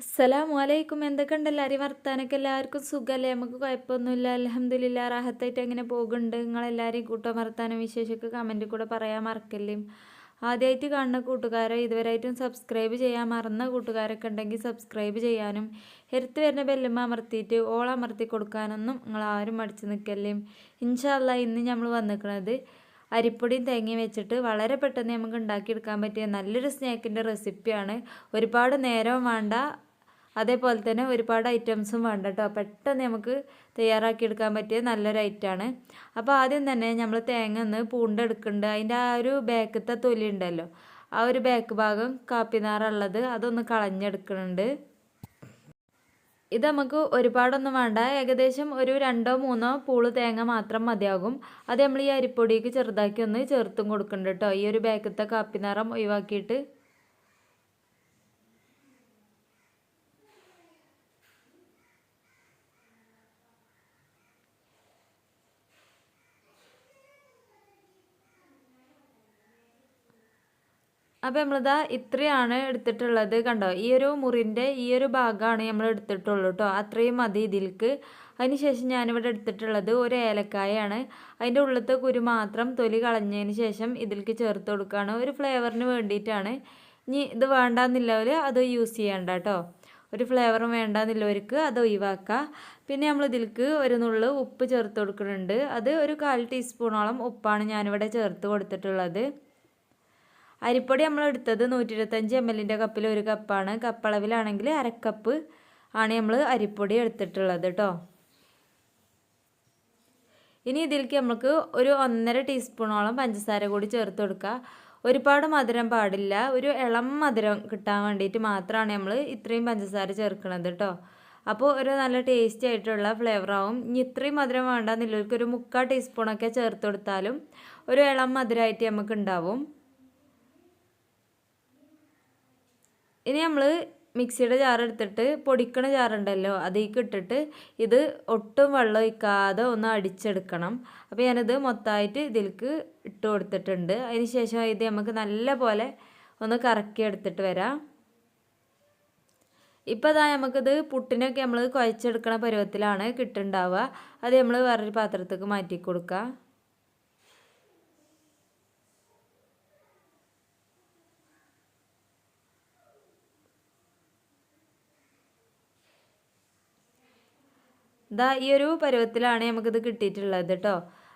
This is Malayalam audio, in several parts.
അസ്സലാമു അലൈക്കും എന്തൊക്കെയുണ്ട് എല്ലാവരും വർത്താനൊക്കെ എല്ലാവർക്കും സുഖമല്ലേ നമുക്ക് കുഴപ്പമൊന്നുമില്ല. അലഹമ്മദില്ല റാഹത്തായിട്ട് എങ്ങനെ പോകുന്നുണ്ട്? നിങ്ങളെല്ലാവരെയും കൂട്ടം വർത്താനം വിശേഷമൊക്കെ കമന്റിൽ കൂടെ പറയാൻ മറക്കല്ലേ? ആദ്യമായിട്ട് കാണുന്ന കൂട്ടുകാരെ ഇതുവരെയായിട്ടും സബ്സ്ക്രൈബ് ചെയ്യാൻ മറന്ന കൂട്ടുകാരൊക്കെ ഉണ്ടെങ്കിൽ സബ്സ്ക്രൈബ് ചെയ്യാനും എടുത്ത് വരുന്ന ബെല്ലുമ്മ അമർത്തിയിട്ട് ഓൾ അമർത്തി കൊടുക്കാനൊന്നും നിങ്ങൾ ആരും മടിച്ചു നിൽക്കല്ലേ? ഇൻഷാല്ല ഇന്ന് നമ്മൾ വന്നിരിക്കുന്നത് അരിപ്പൊടിയും തേങ്ങയും വെച്ചിട്ട് വളരെ പെട്ടെന്ന് നമുക്ക് ഉണ്ടാക്കിയെടുക്കാൻ പറ്റിയ നല്ലൊരു സ്നാക്കിന്റെ റെസിപ്പിയാണ് ഒരുപാട് നേരം വേണ്ട അതേപോലെ തന്നെ ഒരുപാട് ഐറ്റംസും വേണ്ട കേട്ടോ പെട്ടെന്ന് നമുക്ക് തയ്യാറാക്കിയെടുക്കാൻ പറ്റിയ നല്ലൊരു ഐറ്റമാണ് അപ്പോൾ ആദ്യം തന്നെ നമ്മൾ തേങ്ങ ഒന്ന് പൂണ്ടെടുക്കുന്നുണ്ട് അതിന്റെ ആ ഒരു ബാക്കത്തെ തൊലി ഉണ്ടല്ലോ. ആ ഒരു ബാക്ക് ഭാഗം കാപ്പിനാറുള്ളത് അതൊന്ന് കളഞ്ഞെടുക്കുന്നുണ്ട് ഇത് നമുക്ക് ഒരുപാടൊന്നും വേണ്ട. ഏകദേശം ഒരു രണ്ടോ മൂന്നോ പൂൾ തേങ്ങ മാത്രം മതിയാകും. അത് നമ്മൾ ഈ അരിപ്പൊടിക്ക് ചെറുതാക്കി ഒന്ന് ചേർത്തും കൊടുക്കുന്നുണ്ട് കേട്ടോ. ഈ ഒരു ബാക്കത്തെ കാപ്പിനാറം ഒഴിവാക്കിയിട്ട്. അപ്പോൾ നമ്മളിതാ ഇത്രയാണ് എടുത്തിട്ടുള്ളത് കണ്ടോ? ഈ ഒരു മുറിന്റെ ഈ ഒരു ഭാഗമാണ് നമ്മൾ എടുത്തിട്ടുള്ളൂ കേട്ടോ അത്രയും മതി ഇതിൽക്ക്. അതിനുശേഷം ഞാനിവിടെ എടുത്തിട്ടുള്ളത് ഒരു ഏലക്കായാണ്. അതിന്റെ ഉള്ളത്തെ കുരു മാത്രം തൊലി കളഞ്ഞതിന് ശേഷം ഇതിൽക്ക് ചേർത്ത് കൊടുക്കുകയാണ് ഒരു ഫ്ലേവറിന് വേണ്ടിയിട്ടാണ്. ഇനി ഇത് വേണ്ടാന്നില്ലവർ അത് യൂസ് ചെയ്യണ്ട കേട്ടോ ഒരു ഫ്ലേവറും വേണ്ടാന്നില്ലവർക്ക് അത് ഒഴിവാക്കുക പിന്നെ നമ്മൾ ഒരു നുള്ളു ഉപ്പ് ചേർത്ത് കൊടുക്കുന്നുണ്ട്. അത് ഒരു കാൽ ടീസ്പൂണോളം ഉപ്പാണ് ഞാനിവിടെ ചേർത്ത് കൊടുത്തിട്ടുള്ളത്. അരിപ്പൊടി നമ്മൾ എടുത്തത് നൂറ്റി ഇരുപത്തഞ്ച് എം എല്ലിന്റെ കപ്പിൽ ഒരു കപ്പാണ് കപ്പളവിലാണെങ്കിൽ അരക്കപ്പ് ആണ് നമ്മൾ അരിപ്പൊടി എടുത്തിട്ടുള്ളത് കേട്ടോ ഇനി ഇതിലേക്ക് നമുക്ക് ഒരു ഒന്നര ടീസ്പൂണോളം പഞ്ചസാര കൂടി ചേർത്ത് കൊടുക്കുക. ഒരുപാട് മധുരം പാടില്ല. ഒരു ഇളം മധുരം കിട്ടാൻ വേണ്ടിയിട്ട് മാത്രമാണ് നമ്മൾ ഇത്രയും പഞ്ചസാര ചേർക്കുന്നത് കേട്ടോ അപ്പോൾ ഒരു നല്ല ടേസ്റ്റി ആയിട്ടുള്ള ഫ്ലേവറാവും ഇനി ഇത്രയും മധുരം വേണ്ടെന്നുള്ളവർക്ക് ഒരു മുക്കാൽ ടീസ്പൂണൊക്കെ ചേർത്ത് കൊടുത്താലും ഒരു ഇളം മധുരമായിട്ട് നമുക്ക് ഉണ്ടാവും. ഇനി നമ്മൾ മിക്സിയുടെ ജാർ എടുത്തിട്ട് പൊടിക്കണ ജാറുണ്ടല്ലോ അതിലേക്ക് ഇട്ടിട്ട് ഇത് ഒട്ടും വെള്ളം ഒഴിക്കാതെ ഒന്ന് അടിച്ചെടുക്കണം. അപ്പോൾ ഞാനിത് മൊത്തമായിട്ട് ഇതിലേക്ക് ഇട്ട് കൊടുത്തിട്ടുണ്ട്. അതിന് ശേഷം ഇത് നമുക്ക് നല്ല പോലെ ഒന്ന് കറക്കി എടുത്തിട്ട് വരാം. ഇപ്പോൾ അതാ നമുക്കിത് പുട്ടിനൊക്കെ നമ്മൾ കുഴച്ചെടുക്കണ പരുവത്തിലാണ് കിട്ടുന്നുണ്ടാവുക അത് നമ്മൾ വേറൊരു പാത്രത്തേക്ക് മാറ്റി കൊടുക്കുക. ഇതാ ഈ ഒരു പരുവത്തിലാണ് നമുക്കിത് കിട്ടിയിട്ടുള്ളത് കേട്ടോ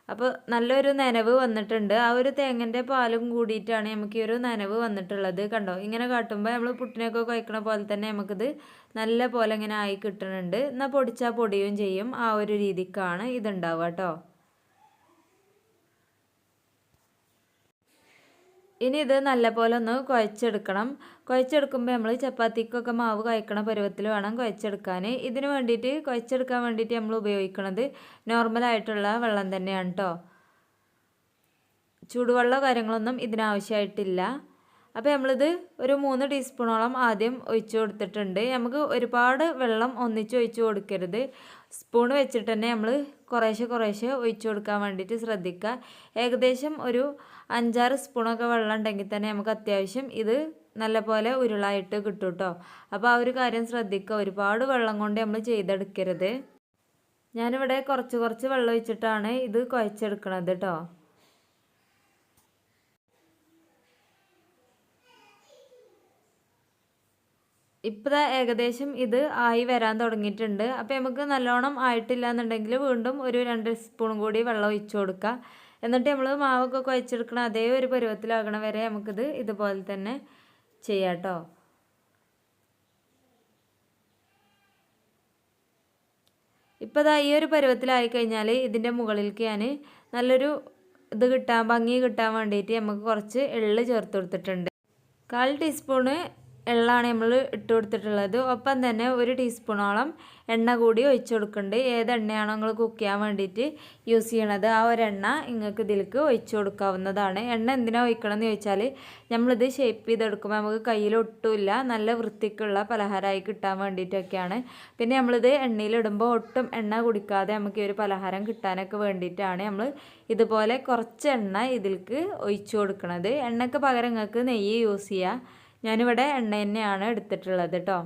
അപ്പോൾ നല്ലൊരു നനവ് വന്നിട്ടുണ്ട്. ആ ഒരു തേങ്ങന്റെ പാലും കൂടിയിട്ടാണ് നമുക്ക് ഈ ഒരു നനവ് വന്നിട്ടുള്ളത് കണ്ടോ? ഇങ്ങനെ കാട്ടുമ്പോൾ നമ്മൾ പുട്ടിനൊക്കെ കുഴക്കണ പോലെ തന്നെ നമുക്കിത് നല്ല പോലെ ഇങ്ങനെ ആയി കിട്ടുന്നുണ്ട് എന്നാൽ പൊടിച്ചാൽ പൊടിയും ചെയ്യും. ആ ഒരു രീതിക്കാണ് ഇതുണ്ടാവുക കേട്ടോ ഇനി ഇത് നല്ലപോലെ ഒന്ന് കുഴച്ചെടുക്കണം. കുഴച്ചെടുക്കുമ്പോൾ നമ്മൾ ചപ്പാത്തിക്കൊക്കെ മാവ് കുഴക്കണ പരുവത്തിൽ വേണം കുഴച്ചെടുക്കാൻ ഇതിന് വേണ്ടിയിട്ട് കുഴച്ചെടുക്കാൻ വേണ്ടിയിട്ട് നമ്മൾ ഉപയോഗിക്കുന്നത് നോർമലായിട്ടുള്ള വെള്ളം തന്നെയാണ് കേട്ടോ ചൂടുവെള്ളമോ കാര്യങ്ങളൊന്നും ഇതിനാവശ്യമായിട്ടില്ല അപ്പോൾ നമ്മളിത് ഒരു മൂന്ന് ടീസ്പൂണോളം ആദ്യം ഒഴിച്ചു കൊടുത്തിട്ടുണ്ട്. നമുക്ക് ഒരുപാട് വെള്ളം ഒന്നിച്ച് ഒഴിച്ചു കൊടുക്കരുത്. സ്പൂൺ വെച്ചിട്ട് തന്നെ നമ്മൾ കുറേശ്ശെ കുറേശ്ശെ ഒഴിച്ചു കൊടുക്കാൻ വേണ്ടിയിട്ട് ശ്രദ്ധിക്കുക ഏകദേശം ഒരു അഞ്ചാറ് സ്പൂണൊക്കെ വെള്ളം ഉണ്ടെങ്കിൽ തന്നെ നമുക്ക് അത്യാവശ്യം ഇത് നല്ലപോലെ ഉരുളായിട്ട് കിട്ടും കേട്ടോ അപ്പോൾ ആ ഒരു കാര്യം ശ്രദ്ധിക്കുക. ഒരുപാട് വെള്ളം കൊണ്ട് നമ്മൾ ചെയ്തെടുക്കരുത്. ഞാനിവിടെ കുറച്ച് കുറച്ച് വെള്ളം ഒഴിച്ചിട്ടാണ് ഇത് കുഴച്ചെടുക്കണത് കേട്ടോ ഇപ്പോൾ ഏകദേശം ഇത് ആയി വരാൻ തുടങ്ങിയിട്ടുണ്ട്. അപ്പോൾ നമുക്ക് നല്ലോണം ആയിട്ടില്ല എന്നുണ്ടെങ്കിൽ വീണ്ടും ഒരു രണ്ട് സ്പൂൺ കൂടി വെള്ളം ഒഴിച്ചു കൊടുക്കുക എന്നിട്ട് നമ്മൾ മാവൊക്കെ കുഴച്ചെടുക്കണ അതേ ഒരു പരുവത്തിലാകണ വരെ നമുക്കിത് ഇതുപോലെ തന്നെ ചെയ്യാം കേട്ടോ ഇപ്പോൾ ഈ ഒരു പരുവത്തിലായി കഴിഞ്ഞാൽ ഇതിന്റെ മുകളിലേക്ക് ഞാൻ നല്ലൊരു ഇത് കിട്ടാൻ ഭംഗി കിട്ടാൻ വേണ്ടിയിട്ട് നമുക്ക് കുറച്ച് എള്ള് ചേർത്ത് കൊടുത്തിട്ടുണ്ട്. കാൽ ടീസ്പൂണ് എള്ളാണ് നമ്മൾ ഇട്ട് കൊടുത്തിട്ടുള്ളത്. ഒപ്പം തന്നെ ഒരു ടീസ്പൂണോളം എണ്ണ കൂടി ഒഴിച്ചു കൊടുക്കുന്നുണ്ട്. ഏത് എണ്ണയാണോ നിങ്ങൾ കുക്ക് ചെയ്യാൻ വേണ്ടിയിട്ട് യൂസ് ചെയ്യണത് ആ ഒരു എണ്ണ നിങ്ങൾക്ക് ഇതിലേക്ക് ഒഴിച്ചു കൊടുക്കാവുന്നതാണ്. എണ്ണ എന്തിനാണ് ഒഴിക്കണം എന്ന് ചോദിച്ചാൽ നമ്മളിത് ഷേപ്പ് ചെയ്തെടുക്കുമ്പോൾ നമുക്ക് കയ്യിൽ ഒട്ടുമില്ല നല്ല വൃത്തിക്കുള്ള പലഹാരമായി കിട്ടാൻ വേണ്ടിയിട്ടൊക്കെയാണ്. പിന്നെ നമ്മളിത് എണ്ണയിലിടുമ്പോൾ ഒട്ടും എണ്ണ കുടിക്കാതെ നമുക്ക് ഈ ഒരു പലഹാരം കിട്ടാനൊക്കെ വേണ്ടിയിട്ടാണ് നമ്മൾ ഇതുപോലെ കുറച്ച് എണ്ണ ഇതിലേക്ക് ഒഴിച്ചു കൊടുക്കുന്നത് എണ്ണയ്ക്ക് പകരം നിങ്ങൾക്ക് നെയ്യ് യൂസ് ചെയ്യുക ഞാനിവിടെ എണ്ണ തന്നെയാണ് എടുത്തിട്ടുള്ളത് കേട്ടോ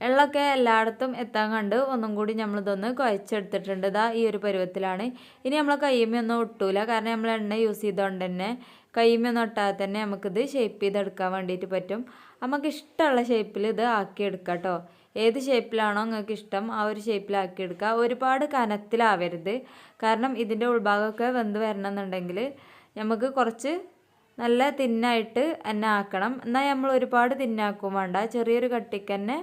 എള്ളൊക്കെ എല്ലായിടത്തും എത്താൻ കണ്ട് ഒന്നും കൂടി നമ്മളിതൊന്ന് കുഴച്ചെടുത്തിട്ടുണ്ട്. ഇതാ ഈ ഒരു പരുവത്തിലാണ്. ഇനി നമ്മൾ കയ്യുമ്മയൊന്നും ഒട്ടൂല. കാരണം നമ്മൾ എണ്ണ യൂസ് ചെയ്തുകൊണ്ട് തന്നെ കയ്യുമ്മയൊന്നും ഒട്ടാതെ തന്നെ നമുക്കിത് ഷേപ്പ് ചെയ്തെടുക്കാൻ വേണ്ടിയിട്ട് പറ്റും. നമുക്ക് ഇഷ്ടമുള്ള ഷേപ്പിൽ ഇത് ആക്കിയെടുക്കാം കേട്ടോ ഏത് ഷേപ്പിലാണോ നിങ്ങൾക്ക് ഇഷ്ടം ആ ഒരു ഷേപ്പിലാക്കി എടുക്കുക ഒരുപാട് കനത്തിലാവരുത്. കാരണം ഇതിന്റെ ഉൾഭാഗമൊക്കെ വെന്ത് വരണമെന്നുണ്ടെങ്കിൽ നമുക്ക് കുറച്ച് നല്ല തിന്നായിട്ട് തന്നെ ആക്കണം. എന്നാൽ നമ്മൾ ഒരുപാട് തിന്നാക്കും വേണ്ട. ചെറിയൊരു കട്ടിക്ക് തന്നെ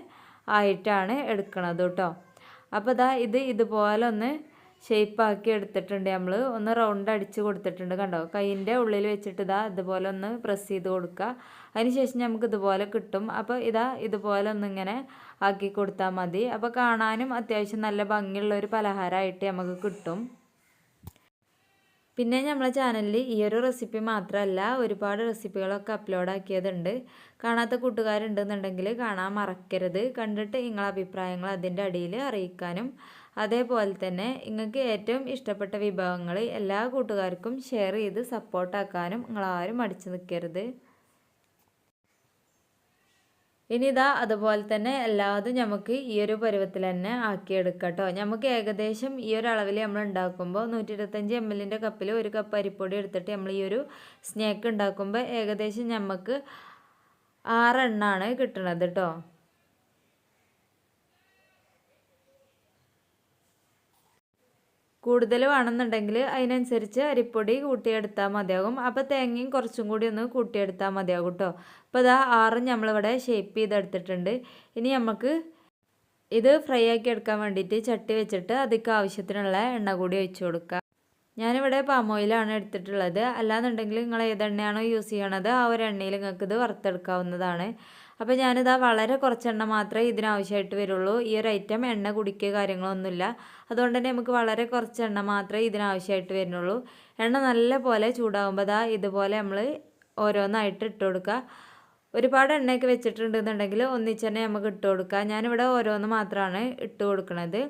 ആയിട്ടാണ് എടുക്കണത് കേട്ടോ. അപ്പോൾ ഇതാ ഇത് ഇതുപോലെ ഒന്ന് ഷേപ്പാക്കി എടുത്തിട്ടുണ്ട് നമ്മൾ. ഒന്ന് റൗണ്ട് അടിച്ച് കൊടുത്തിട്ടുണ്ട് കണ്ടോ? കൈയിന്റെ ഉള്ളിൽ വെച്ചിട്ട് ഇതാ ഇതുപോലെ ഒന്ന് പ്രസ് ചെയ്ത് കൊടുക്കുക. അതിനുശേഷം നമുക്ക് ഇതുപോലെ കിട്ടും. അപ്പോൾ ഇതാ ഇതുപോലെ ഒന്നിങ്ങനെ ആക്കി കൊടുത്താൽ മതി. അപ്പോൾ കാണാനും അത്യാവശ്യം നല്ല ഭംഗിയുള്ള ഒരു പലഹാരമായിട്ട് നമുക്ക് കിട്ടും. പിന്നെ നമ്മളെ ചാനലിൽ ഈ ഒരു റെസിപ്പി മാത്രമല്ല ഒരുപാട് റെസിപ്പികളൊക്കെ അപ്ലോഡ് ആക്കിയതുണ്ട്. കാണാത്ത കൂട്ടുകാരുണ്ടെന്നുണ്ടെങ്കിൽ കാണാൻ മറക്കരുത്. കണ്ടിട്ട് നിങ്ങളെ അഭിപ്രായങ്ങൾ അതിന്റെ അടിയിൽ അറിയിക്കാനും. അതേപോലെ തന്നെ നിങ്ങൾക്ക് ഏറ്റവും ഇഷ്ടപ്പെട്ട വിഭവങ്ങൾ എല്ലാ കൂട്ടുകാർക്കും ഷെയർ ചെയ്ത് സപ്പോർട്ടാക്കാനും നിങ്ങളാരും അടിച്ചു നിൽക്കരുത്. ഇനി ഇതാ അതുപോലെ തന്നെ എല്ലാതും നമുക്ക് ഈ ഒരു പരുവത്തിൽ തന്നെ ആക്കിയെടുക്കാം കേട്ടോ നമുക്ക് ഏകദേശം ഈ ഒരു അളവിൽ നമ്മൾ ഉണ്ടാക്കുമ്പോൾ നൂറ്റി ഇരുപത്തഞ്ച് എം എല്ലിന്റെ കപ്പിൽ ഒരു കപ്പ് അരിപ്പൊടി എടുത്തിട്ട് നമ്മൾ ഈ ഒരു സ്നാക്ക് ഉണ്ടാക്കുമ്പോൾ ഏകദേശം നമുക്ക് ആറെണ്ണാണ് കിട്ടണത് കേട്ടോ കൂടുതൽ വേണമെന്നുണ്ടെങ്കിൽ അതിനനുസരിച്ച് അരിപ്പൊടി കൂട്ടിയെടുത്താൽ മതിയാകും. അപ്പോൾ തേങ്ങയും കുറച്ചും കൂടി ഒന്ന് കൂട്ടിയെടുത്താൽ മതിയാകും കേട്ടോ അപ്പോൾ ഇതാ ആറും നമ്മളിവിടെ ഷേപ്പ് ചെയ്തെടുത്തിട്ടുണ്ട്. ഇനി നമുക്ക് ഇത് ഫ്രൈ ആക്കി എടുക്കാൻ വേണ്ടിയിട്ട് ചട്ടി വെച്ചിട്ട് അതിക്ക് ആവശ്യത്തിനുള്ള എണ്ണ കൂടി ഒഴിച്ചു കൊടുക്കുക ഞാനിവിടെ പാം ഓയിലാണ് എടുത്തിട്ടുള്ളത്. അല്ലാന്നുണ്ടെങ്കിൽ നിങ്ങൾ ഏതെണ്ണയാണോ യൂസ് ചെയ്യണത് ആ ഒരു എണ്ണയിൽ നിങ്ങൾക്ക് ഇത് വറുത്തെടുക്കാവുന്നതാണ്. അപ്പോൾ ഞാനിതാ വളരെ കുറച്ചെണ്ണ മാത്രമേ ഇതിനാവശ്യമായിട്ട് വരുള്ളൂ. ഈ ഒരു ഐറ്റം എണ്ണ കുടിക്കുക കാര്യങ്ങളൊന്നുമില്ല. അതുകൊണ്ട് തന്നെ നമുക്ക് വളരെ കുറച്ചെണ്ണ മാത്രമേ ഇതിനാവശ്യമായിട്ട് വരുന്നുള്ളൂ. എണ്ണ നല്ല പോലെ ചൂടാകുമ്പോൾ അതാ ഇതുപോലെ നമ്മൾ ഓരോന്നായിട്ട് ഇട്ട് കൊടുക്കുക. ഒരുപാട് എണ്ണയൊക്കെ വെച്ചിട്ടുണ്ടെന്നുണ്ടെങ്കിൽ ഒന്നിച്ച് തന്നെ നമുക്ക് ഇട്ട് കൊടുക്കുക. ഞാനിവിടെ ഓരോന്ന് മാത്രമാണ് ഇട്ട് കൊടുക്കുന്നത്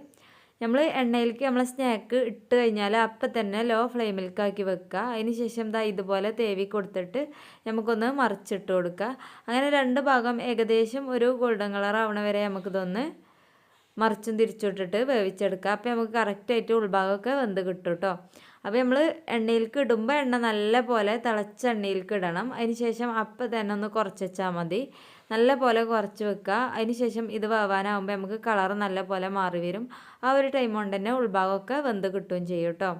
നമ്മൾ എണ്ണയിലേക്ക് നമ്മൾ സ്നാക്ക് ഇട്ട് കഴിഞ്ഞാൽ അപ്പം തന്നെ ലോ ഫ്ലെയിമിലേക്ക് ആക്കി വെക്കുക. അതിന് ശേഷം ദാ ഇതുപോലെ തേവി കൊടുത്തിട്ട് നമുക്കൊന്ന് മറിച്ചിട്ട് കൊടുക്കുക. അങ്ങനെ രണ്ട് ഭാഗം ഏകദേശം ഒരു ഗോൾഡൻ കളർ ആവണ വരെ നമുക്കിതൊന്ന് മറിച്ചും തിരിച്ചിട്ടിട്ട് വേവിച്ചെടുക്കുക. അപ്പോൾ നമുക്ക് കറക്റ്റായിട്ട് ഉൾഭാഗമൊക്കെ വെന്ത് കിട്ടും കേട്ടോ അപ്പോൾ നമ്മൾ എണ്ണയിലേക്ക് ഇടുമ്പോൾ എണ്ണ നല്ല പോലെ തിളച്ച എണ്ണയിലേക്ക് ഇടണം. അതിന് ശേഷം അപ്പം തന്നെ ഒന്ന് കുറച്ച് വെച്ചാൽ മതി. നല്ല പോലെ കുറച്ച് വെക്കുക. അതിന് ശേഷം ഇത് വേവാനാകുമ്പോൾ നമുക്ക് കളർ നല്ല പോലെ മാറി വരും. ആ ഒരു ടൈം കൊണ്ട് തന്നെ ഉൾഭാഗമൊക്കെ വെന്ത് കിട്ടുകയും ചെയ്യും കേട്ടോ.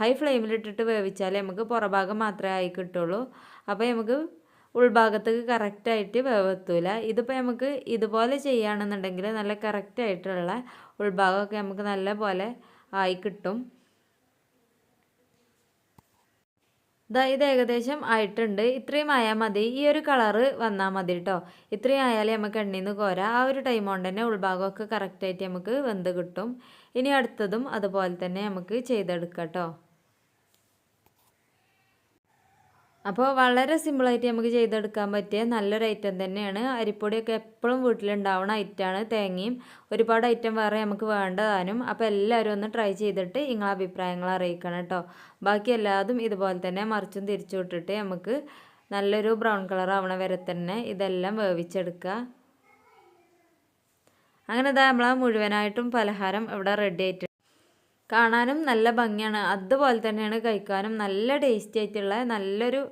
ഹൈ ഫ്ലെയിമിലിട്ടിട്ട് വേവിച്ചാലേ നമുക്ക് പുറഭാഗം മാത്രമേ ആയി കിട്ടുള്ളൂ. അപ്പോൾ നമുക്ക് ഉൾഭാഗത്തേക്ക് കറക്റ്റായിട്ട് വേവെത്തൂല. ഇതിപ്പോൾ നമുക്ക് ഇതുപോലെ ചെയ്യുകയാണെന്നുണ്ടെങ്കിൽ നല്ല കറക്റ്റായിട്ടുള്ള ഉൾഭാഗമൊക്കെ നമുക്ക് നല്ല പോലെ ആയി കിട്ടും. ഇതാ ഇത് ഏകദേശം ആയിട്ടുണ്ട്. ഇത്രയും ആയാൽ മതി. ഈ ഒരു കളറ് വന്നാൽ മതി കേട്ടോ ഇത്രയും ആയാലേ നമുക്ക് എണ്ണയിൽ നിന്ന് കോരാം. ആ ഒരു ടൈം കൊണ്ട് തന്നെ ഉൾഭാഗമൊക്കെ കറക്റ്റായിട്ട് നമുക്ക് വെന്ത് കിട്ടും. ഇനി അടുത്തതും അതുപോലെ തന്നെ നമുക്ക് ചെയ്തെടുക്കാം കേട്ടോ അപ്പോൾ വളരെ സിമ്പിളായിട്ട് നമുക്ക് ചെയ്തെടുക്കാൻ പറ്റിയ നല്ലൊരു ഐറ്റം തന്നെയാണ്. അരിപ്പൊടിയൊക്കെ എപ്പോഴും വീട്ടിലുണ്ടാവുന്ന ഐറ്റമാണ് തേങ്ങയും ഒരുപാട് ഐറ്റം വേറെ നമുക്ക് വേണ്ടതാനും. അപ്പോൾ എല്ലാവരും ഒന്ന് ട്രൈ ചെയ്തിട്ട് നിങ്ങളെ അഭിപ്രായങ്ങൾ അറിയിക്കണം കേട്ടോ. ബാക്കി എല്ലാതും ഇതുപോലെ തന്നെ മറിച്ചും തിരിച്ചു വിട്ടിട്ട് നമുക്ക് നല്ലൊരു ബ്രൗൺ കളർ ആവണ വരെ തന്നെ ഇതെല്ലാം വേവിച്ചെടുക്കുക. അങ്ങനെ ഇതാ നമ്മളെ മുഴുവനായിട്ടും പലഹാരം ഇവിടെ റെഡി കാണാനും നല്ല ഭംഗിയാണ്. അതുപോലെ തന്നെയാണ് കഴിക്കാനും നല്ല ടേസ്റ്റി ആയിട്ടുള്ള നല്ലൊരു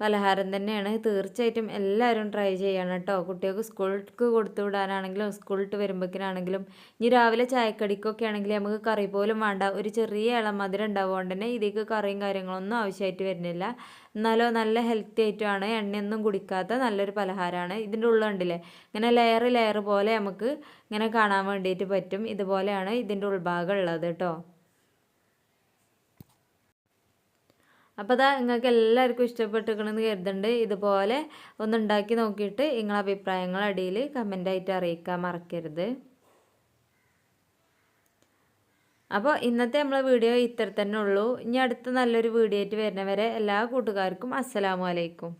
പലഹാരം തന്നെയാണ്. തീർച്ചയായിട്ടും എല്ലാവരും ട്രൈ ചെയ്യണം കേട്ടോ കുട്ടികൾക്ക് സ്കൂൾക്ക് കൊടുത്തു വിടാനാണെങ്കിലും സ്കൂളിട്ട് വരുമ്പോഴേക്കിനാണെങ്കിലും ഇനി രാവിലെ ചായക്കടിക്കൊക്കെ ആണെങ്കിൽ നമുക്ക് കറി പോലും വേണ്ട. ഒരു ചെറിയ ഇളം മധുരം ഉണ്ടാവുകൊണ്ട് തന്നെ ഇതിലേക്ക് കറിയും കാര്യങ്ങളൊന്നും ആവശ്യമായിട്ട് വരുന്നില്ല. എന്നാലോ നല്ല ഹെൽത്തി ആയിട്ടുമാണ് എണ്ണയൊന്നും കുടിക്കാത്ത നല്ലൊരു പലഹാരമാണ് ഇതിന്റെ ഉള്ളിൽ ഉണ്ടല്ലേ ഇങ്ങനെ ലെയർ ലെയർ പോലെ നമുക്ക് ഇങ്ങനെ കാണാൻ വേണ്ടിയിട്ട് പറ്റും. ഇതുപോലെയാണ് ഇതിന്റെ ഉൾഭാഗം ഉള്ളത് കേട്ടോ അപ്പോൾ അതാ നിങ്ങൾക്ക് എല്ലാവർക്കും ഇഷ്ടപ്പെട്ടിരിക്കണമെന്ന് കരുതുന്നുണ്ട് ഇതുപോലെ ഒന്ന് ഉണ്ടാക്കി നോക്കിയിട്ട് നിങ്ങളുടെ അഭിപ്രായങ്ങൾ അടിയിൽ കമന്റായിട്ട് അറിയിക്കാൻ മറക്കരുത്. അപ്പോൾ ഇന്നത്തെ നമ്മളെ വീഡിയോ ഇത്ര തന്നെ ഉള്ളൂ. ഇനി അടുത്ത നല്ലൊരു വീഡിയോ ആയിട്ട് വരുന്നവരെ എല്ലാ കൂട്ടുകാർക്കും അസ്സലാമു അലൈക്കും.